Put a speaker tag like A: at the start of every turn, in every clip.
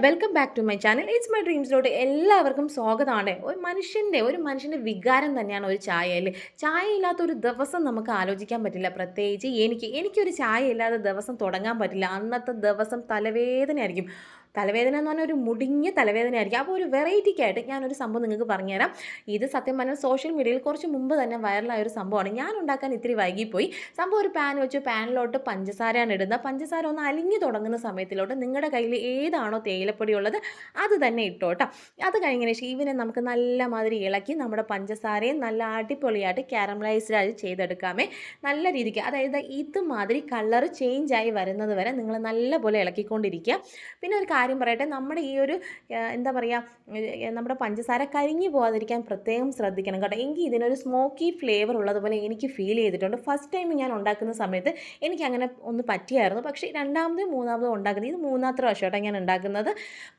A: Welcome back to my channel it's my ഡ്രീംസിലോട്ട് എല്ലാവർക്കും സ്വാഗതമാണ് ഒരു മനുഷ്യന്റെ ഒരു മനുഷ്യന്റെ വികാരം തന്നെയാണ് ഒരു ചായ അല്ലേ ചായ ഇല്ലാത്ത ഒരു ദിവസം നമുക്ക് ആലോചിക്കാൻ പറ്റില്ല. പ്രത്യേകിച്ച് എനിക്ക് എനിക്കൊരു ചായ ഇല്ലാത്ത ദിവസം തുടങ്ങാൻ പറ്റില്ല. അന്നത്തെ ദിവസം തലവേദനയായിരിക്കും. തലവേദന എന്ന് പറഞ്ഞാൽ ഒരു മുടിഞ്ഞ തലവേദന ആയിരിക്കും അപ്പോൾ ഒരു വെറൈറ്റിക്കായിട്ട് ഞാനൊരു സംഭവം നിങ്ങൾക്ക് പറഞ്ഞുതരാം. ഇത് സത്യം പറഞ്ഞാൽ സോഷ്യൽ മീഡിയയിൽ കുറച്ച് മുമ്പ് തന്നെ വൈറലായ ഒരു സംഭവമാണ്. ഞാൻ ഉണ്ടാക്കാൻ ഇത്തിരി വൈകിപ്പോയി. സംഭവം ഒരു പാൻ വെച്ച് പാനിലോട്ട് പഞ്ചസാരയാണ് ഇടുന്നത്. പഞ്ചസാര ഒന്ന് അലിഞ്ഞു തുടങ്ങുന്ന സമയത്തിലോട്ട് നിങ്ങളുടെ കയ്യിൽ ഏതാണോ തേയിലപ്പൊടി ഉള്ളത് അത് തന്നെ ഇട്ടോട്ടോ അത് കഴിഞ്ഞതിന് ശേഷം നമുക്ക് നല്ല മാതിരി ഇളക്കി നമ്മുടെ പഞ്ചസാരയും നല്ല അടിപൊളിയായിട്ട് ക്യാരമലൈസ്ഡ് ആയി ചെയ്തെടുക്കാമേ. നല്ല രീതിക്ക് അതായത് ഇതുമാതിരി കളർ ചേഞ്ച് ആയി വരുന്നത് വരെ നിങ്ങൾ നല്ലപോലെ ഇളക്കിക്കൊണ്ടിരിക്കുക. പിന്നെ ഒരു കാര്യം പറയട്ടെ. നമ്മുടെ ഈ ഒരു എന്താ പറയുക നമ്മുടെ പഞ്ചസാര കരിഞ്ഞു പോകാതിരിക്കാൻ പ്രത്യേകം ശ്രദ്ധിക്കണം കേട്ടോ. എനിക്ക് ഇതിനൊരു സ്മോക്കി ഫ്ലേവർ ഉള്ളതുപോലെ എനിക്ക് ഫീൽ ചെയ്തിട്ടുണ്ട്. ഫസ്റ്റ് ടൈം ഞാൻ ഉണ്ടാക്കുന്ന സമയത്ത് എനിക്ക് അങ്ങനെ ഒന്ന് പറ്റിയായിരുന്നു. പക്ഷേ രണ്ടാമതും മൂന്നാമതും ഉണ്ടാക്കുന്നത് ഇത് മൂന്നാമത്തെ പ്രാവശ്യമായിട്ടാണ് ഞാൻ ഉണ്ടാക്കുന്നത്.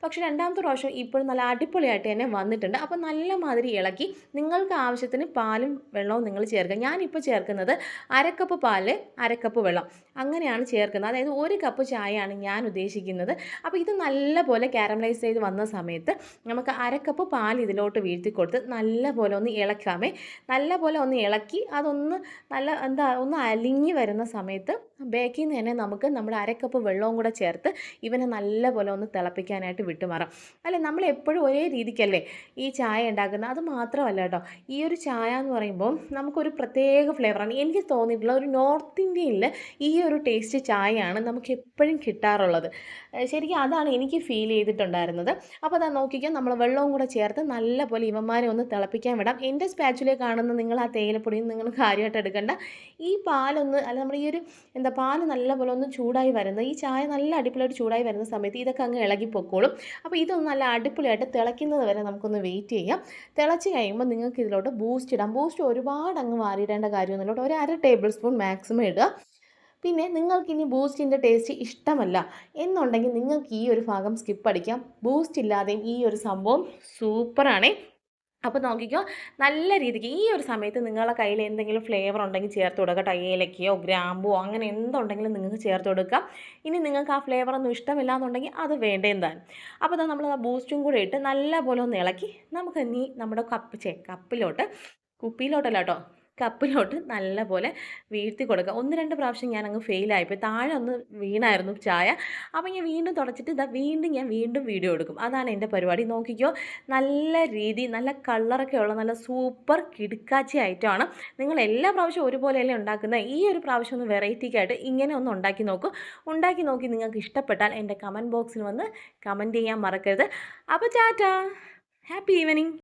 A: പക്ഷേ രണ്ടാമത്തെ പ്രാവശ്യം ഇപ്പോഴും നല്ല അടിപൊളിയായിട്ട് തന്നെ വന്നിട്ടുണ്ട്. അപ്പോൾ നല്ല മാതിരി ഇളക്കി നിങ്ങൾക്ക് ആവശ്യത്തിന് പാലും വെള്ളവും നിങ്ങൾ ചേർക്കുക. ഞാനിപ്പോൾ ചേർക്കുന്നത് അരക്കപ്പ് പാൽ അരക്കപ്പ് വെള്ളം. അങ്ങനെയാണ് ചേർക്കുന്നത്. അതായത് ഒരു കപ്പ് ചായയാണ് ഞാൻ ഉദ്ദേശിക്കുന്നത്. അപ്പോൾ ഇത് നല്ലപോലെ കാരമലൈസ് ചെയ്ത് വന്ന സമയത്ത് നമുക്ക് അരക്കപ്പ് പാൽ ഇതിലോട്ട് വീഴ്ത്തി കൊടുത്ത് നല്ലപോലെ ഒന്ന് ഇളക്കാമേ. നല്ലപോലെ ഒന്ന് ഇളക്കി അതൊന്ന് നല്ല എന്താ ഒന്ന് അലിഞ്ഞ് വരുന്ന സമയത്ത് ബേക്കിൽ നിന്ന് തന്നെ നമുക്ക് നമ്മുടെ അരക്കപ്പ് വെള്ളവും കൂടെ ചേർത്ത് ഇവനെ നല്ലപോലെ ഒന്ന് തിളപ്പിക്കാനായിട്ട് വിട്ടുമാറാം. അല്ലെ? നമ്മൾ എപ്പോഴും ഒരേ രീതിക്കല്ലേ ഈ ചായ ഉണ്ടാക്കുന്നത്? അത് മാത്രമല്ല കേട്ടോ. ഈ ഒരു ചായ എന്ന് പറയുമ്പോൾ നമുക്കൊരു പ്രത്യേക ഫ്ലേവറാണ് എനിക്ക് തോന്നിയിട്ടുള്ള ഒരു നോർത്ത് ഇന്ത്യയിൽ ഈ ഒരു ടേസ്റ്റ് ചായയാണ് നമുക്ക് എപ്പോഴും കിട്ടാറുള്ളത്. ശരിക്കും അതാണ് എനിക്ക് ഫീൽ ചെയ്തിട്ടുണ്ടായിരുന്നത്. അപ്പോൾ അതാ നോക്കിക്കാം നമ്മൾ വെള്ളവും കൂടെ ചേർത്ത് നല്ലപോലെ ഇവന്മാരെ ഒന്ന് തിളപ്പിക്കാൻ വിടാം. എന്റെ സ്പാച്ചുലെ കാണുന്ന നിങ്ങൾ ആ തേയിലപ്പൊടിയും നിങ്ങൾ കാര്യമായിട്ട് എടുക്കേണ്ട. ഈ പാലൊന്ന് അല്ല നമ്മുടെ ഈ ഒരു എന്താ പാൽ നല്ലപോലെ ഒന്ന് ചൂടായി വരുന്നത് ഈ ചായ നല്ല അടിപൊളിയായിട്ട് ചൂടായി വരുന്ന സമയത്ത് ഇതൊക്കെ അങ്ങ് ഇളകി പൊക്കോളും. അപ്പോൾ ഇതൊന്ന് നല്ല അടിപൊളിയായിട്ട് തിളയ്ക്കുന്നത് വരെ നമുക്കൊന്ന് വെയിറ്റ് ചെയ്യാം. തിളച്ച് കഴിയുമ്പോൾ നിങ്ങൾക്ക് ഇതിലോട്ട് ബൂസ്റ്റ് ഇടാം. ബൂസ്റ്റ് ഒരുപാട് അങ്ങ് മാറിയിടേണ്ട കാര്യമൊന്നുമില്ല. ഒരു അര ടേബിൾ സ്പൂൺ മാക്സിമം ഇടുക. പിന്നെ നിങ്ങൾക്ക് ഇനി ബൂസ്റ്റിന്റെ ടേസ്റ്റ് ഇഷ്ടമല്ല എന്നുണ്ടെങ്കിൽ നിങ്ങൾക്ക് ഈ ഒരു ഭാഗം സ്കിപ്പ് അടിക്കാം. ബൂസ്റ്റ് ഇല്ലാതെയും ഈ ഒരു സംഭവം സൂപ്പറാണേ അപ്പോൾ നോക്കിക്കോ നല്ല രീതിക്ക് ഈ ഒരു സമയത്ത് നിങ്ങളുടെ കയ്യിൽ എന്തെങ്കിലും ഫ്ലേവർ ഉണ്ടെങ്കിൽ ചേർത്ത് കൊടുക്കുക. ഏലക്കയോ ഗ്രാമ്പോ അങ്ങനെ എന്തുണ്ടെങ്കിലും നിങ്ങൾക്ക് ചേർത്ത് കൊടുക്കുക. ഇനി നിങ്ങൾക്ക് ആ ഫ്ലേവർ ഒന്നും ഇഷ്ടമില്ല എന്നുണ്ടെങ്കിൽ അത് വേണ്ടേ എന്താണ് അപ്പോൾ ഇതാ നമ്മൾ ആ ബൂസ്റ്റും കൂടെ ഇട്ട് നല്ല പോലെ ഒന്ന് ഇളക്കി. നമുക്ക് ഇനി നമ്മുടെ കപ്പ് ചേ കപ്പിലോട്ട് കുപ്പിയിലോട്ടല്ല കേട്ടോ കപ്പിലോട്ട് നല്ലപോലെ വീഴ്ത്തി കൊടുക്കുക ഒന്ന് രണ്ട് പ്രാവശ്യം ഞാൻ അങ്ങ് ഫെയിലായിപ്പോയി താഴെ ഒന്ന് വീണായിരുന്നു ചായ. അപ്പോൾ ഞാൻ വീണ്ടും തുടച്ചിട്ട് ഇതാ വീണ്ടും ഞാൻ വീണ്ടും വീഡിയോ എടുക്കും. അതാണ് എന്റെ പരിപാടി. നോക്കിക്കോ നല്ല രീതി നല്ല കളറൊക്കെ ഉള്ള നല്ല സൂപ്പർ കിടുക്കാച്ചി ഐറ്റമാണ് നിങ്ങൾ എല്ലാ പ്രാവശ്യവും ഒരുപോലെയല്ലേ ഉണ്ടാക്കുന്നത് ഈ ഒരു പ്രാവശ്യം ഒന്ന് വെറൈറ്റിക്കായിട്ട് ഇങ്ങനെ ഒന്ന് ഉണ്ടാക്കി നോക്കൂ. ഉണ്ടാക്കി നോക്കി നിങ്ങൾക്ക് ഇഷ്ടപ്പെട്ടാൽ എന്റെ കമന്റ് ബോക്സിൽ വന്ന് കമന്റ് ചെയ്യാൻ മറക്കരുത്. അപ്പോൾ ചാറ്റാ ഹാപ്പി ഈവനിങ്